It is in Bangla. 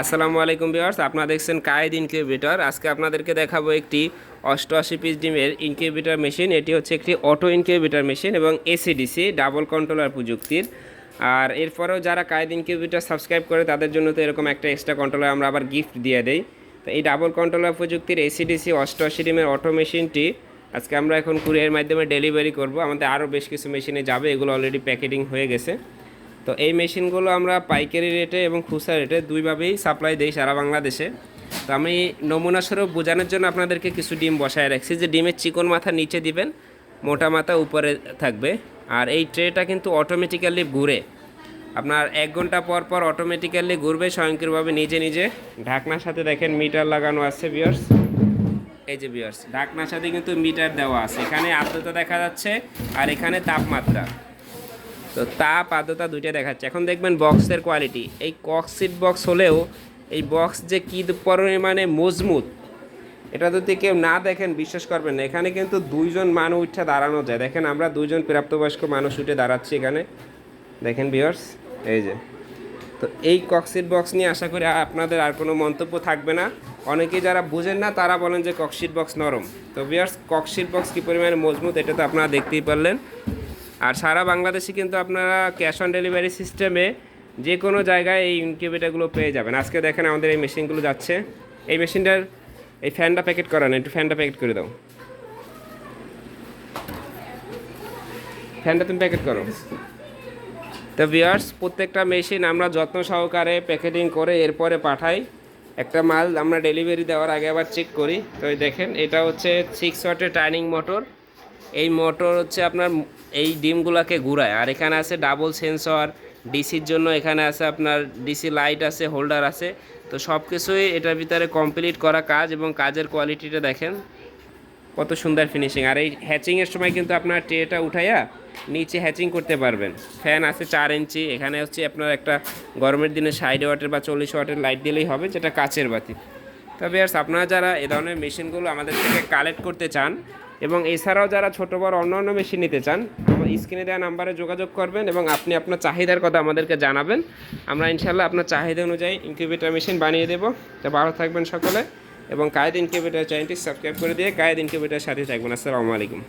আসসালামু আলাইকুম ভিউয়ার্স, আপনারা দেখছেন কায়েদ ইনকিউবেটর। আজকে আপনাদেরকে দেখাবো একটি অষ্টআশি পিস ডিমের ইনকিউবেটর মেশিন। এটি হচ্ছে একটি অটো ইনকিউবেটর মেশিন এবং এসিডিসি, ডাবল কন্ট্রোলার প্রযুক্তির। আর এরপরেও যারা কায়েদ ইনকিউবেটর সাবস্ক্রাইব করে, তাদের জন্য তো এরকম একটা এক্সট্রা কন্ট্রোলার আমরা আবার গিফট দিয়ে দেই। তো এই ডাবল কন্ট্রোলার প্রযুক্তির এসিডিসি অষ্টআশি ডিমের অটো মেশিনটি আজকে আমরা এখন কুরিয়ার মাধ্যমে ডেলিভারি করব। আমাদের আরও বেশ কিছু মেশিনে যাবে, এগুলো অলরেডি প্যাকেটিং হয়ে গেছে। তো এই মেশিনগুলো আমরা পাইকারি রেটে এবং খুচরা রেটে দুইভাবেই সাপ্লাই দিই সারা বাংলাদেশে। তো আমি নমুনা স্বরূপ বোঝানোর জন্য আপনাদেরকে কিছু ডিম বসায় রাখছি। যে ডিমের চিকন মাথা নিচে দিবেন, মোটা মাথা উপরে থাকবে। আর এই ট্রেটা কিন্তু অটোমেটিক্যালি ঘুরে। আপনার এক ঘণ্টা পর পর অটোমেটিক্যালি ঘুরবে, স্বয়ংক্রিয়ভাবে নিজে নিজে। ঢাকনার সাথে দেখেন মিটার লাগানো আছে বিয়ার্স এই যে বিয়ার্স ঢাকনার সাথে কিন্তু মিটার দেওয়া আছে। এখানে আর্দ্রতা দেখা যাচ্ছে, আর এখানে তাপমাত্রা। তো তাপ আর্দ্রতা দুইটা দেখাচ্ছে। এখন দেখবেন বক্সের কোয়ালিটি এই কক্সিট বক্স হলেও এই বক্স যে কী পরিমাণে মজবুত, এটা যদি কেউ না দেখেন, বিশ্বাস করবেন না। এখানে কিন্তু দুইজন মানুষ উঠে দাঁড়ানো যায়। দেখেন আমরা দুইজন প্রাপ্তবয়স্ক মানুষ উঠে দাঁড়াচ্ছি এখানে। দেখেন বিয়ার্স এই যে। তো এই কক্সিট বক্স নিয়ে আশা করি আপনাদের আর কোনো মন্তব্য থাকবে না। অনেকেই যারা বুঝেন না, তারা বলেন যে কক্সিট বক্স নরম। তো বিয়ার্স কক্সিট বক্স কী পরিমাণে মজবুত, এটা তো আপনারা দেখতেই পারলেন। আর সারা বাংলাদেশে কিন্তু আপনারা ক্যাশ অন ডেলিভারি সিস্টেমে যে কোনো জায়গায় এই ইনকিউবেটারগুলো পেয়ে যাবেন। আজকে দেখেন আমাদের এই মেশিনগুলো যাচ্ছে। এই মেশিনটার এই ফ্যানটা প্যাকেট করান, একটু ফ্যানটা প্যাকেট করে দাও। ফ্যানটা তুমি প্যাকেট করো। তো ভিউয়ার্স প্রত্যেকটা মেশিন আমরা যত্ন সহকারে প্যাকেটিং করে এরপরে পাঠাই। একটা মাল আমরা ডেলিভারি দেওয়ার আগে আবার চেক করি। তো দেখেন, এটা হচ্ছে সিক্স ওয়াটের টার্নিং মোটর এই মোটর হচ্ছে আপনার এই ডিমগুলোকে ঘুরায়। আর এখানে আছে ডাবল সেন্সর ডিসির জন্য এখানে আছে আপনার ডিসি লাইট আছে হোল্ডার আছে। তো সব কিছুই এটার ভিতরে কমপ্লিট করা কাজ এবং কাজের কোয়ালিটিটা দেখেন। কত সুন্দর ফিনিশিং আর এই হ্যাচিংয়ের সময় কিন্তু আপনার ট্রেটা উঠাইয়া নিচে হ্যাচিং করতে পারবেন। ফ্যান আছে চার ইঞ্চি, এখানে হচ্ছে আপনার একটা গরমের দিনে ষাট ওয়াটের বা চল্লিশ ওয়াটের লাইট দিলেই হবে, যেটা কাচের বাতি। তবে আর আপনারা যারা এ ধরনের মেশিনগুলো আমাদের থেকে কালেক্ট করতে চান এবং এছাড়াও যারা ছোটো, বড় অন্য অন্য মেশিন নিতে চান স্ক্রিনে দেওয়া নাম্বারে যোগাযোগ করবেন এবং আপনি আপনার চাহিদার কথা আমাদেরকে জানাবেন। আমরা ইনশাল্লাহ আপনার চাহিদা অনুযায়ী ইনকিউবেটার মেশিন বানিয়ে দেবো। তো ভালো থাকবেন সকলে এবং কায়েদ ইনকিউবেটার চ্যানেলটি সাবস্ক্রাইব করে দিয়ে কায়েদ ইনকিউবেটার সাথে থাকবেন। আসসালামু আলাইকুম।